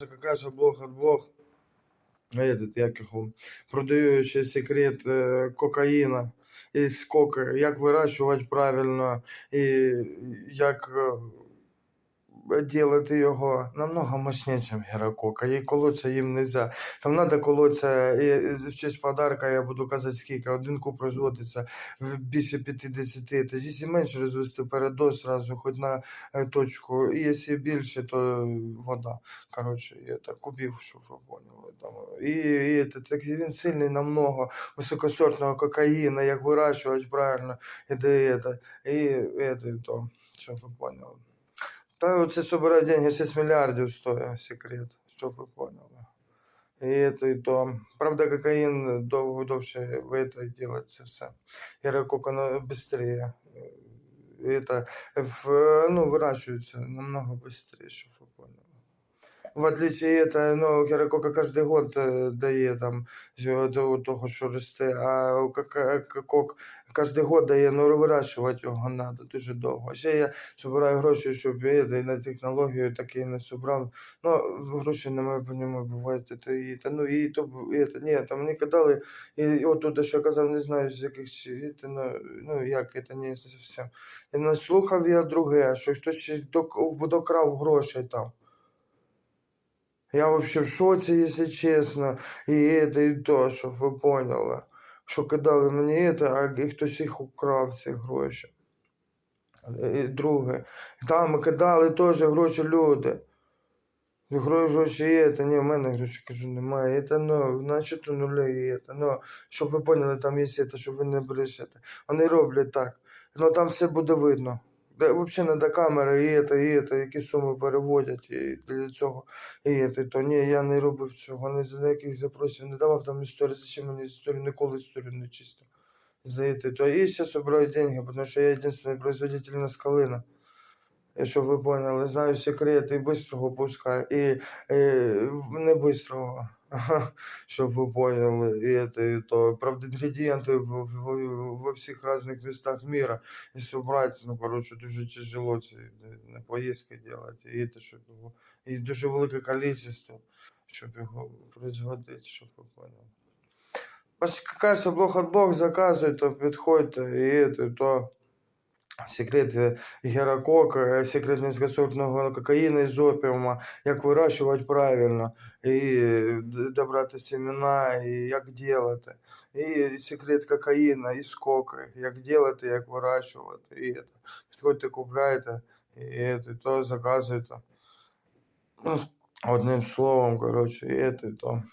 Какая же блог от блог. Этот, як його, продаючий секрет е, кокаїна і скоки, як вирощувати правильно і як е, делати його намного мощніше, ніж герокока. І колоться їм не можна. Там треба колоться, і в честь подарка я буду казати скільки. Один куб розводиться в більше 50 тисяч. Якщо менше розвести передоз сразу, хоч на е, точку. І якщо більше, то вода. Коротше, і это, кубів, щоб ви поняли. Там. І, і это, так він сильний намного високосортного кокаїна, як вирощувати правильно, і де это, і, это, і то, щоб ви поняли. Та оце собирає деньги 6 мільярдів стоїть секрет, щоб ви поняли. І это, і то. Правда, кокаїн довго довше в это делать це все. Герокок, оно быстрее. Это, в, ну, выращивается намного быстрее, щоб ви поняли. В отличие это, ну, герокока каждый год э, дає там з того, того, що росте, а кока- кок кожен год дає, ну вирощувати його треба дуже довго. Ще я збираю гроші, щоб я і на технологію таки не собрав. Ну, гроші немає, по ньому буває, то і та, ну і то і, та, ні, там мені казали, і, і отут, що казав, не знаю, з яких чи, і, та, ну, ну, як, це не зовсім. І наслухав я друге, що хтось ще док- докрав грошей там. Я вообще в шоці, якщо чесно. І это, і то, щоб ви поняли. Що кидали мені це, а і хтось їх украв, ці гроші. І друге. Там кидали теж гроші люди. Гроші є, та ні, в мене грошей кажу, немає. Це ну, значить нулі є. Це, ну, щоб ви поняли, там є це, щоб ви не брешете. Вони роблять так. Ну там все буде видно. Де, Взагалі не до камери, і це, і це, які суми переводять і для цього. І це, то ні, я не робив цього, ні за ніяких запросів не давав там історії, зачем мені історію, ніколи історію не чистив. За. То І ще собираю деньги, тому що я єдиний производитель на скалина. І щоб ви поняли, знаю секрет і бистрого пускаю, і, і не бистрого. Щоб ви поняли, і это, і то. Правда, інгредієнти в, в, во всіх різних містах мира. Якщо брати, ну, коротше, дуже тяжело це на поїздки робити. І, це, щоб його, і дуже велике кількість, щоб його производити, щоб ви поняли. Ось какая блог от Бог заказує, то підходьте, і это, то секрети герокока, секрет низькосортного кокаїна із опіума, як вирощувати правильно, і д- добрати семена, і як ділати. І секрет кокаїна із коки, як ділати, як вирощувати. І это. Підходьте, купляйте, і, это, то заказуйте. Ну, одним словом, коротше, і это, і то.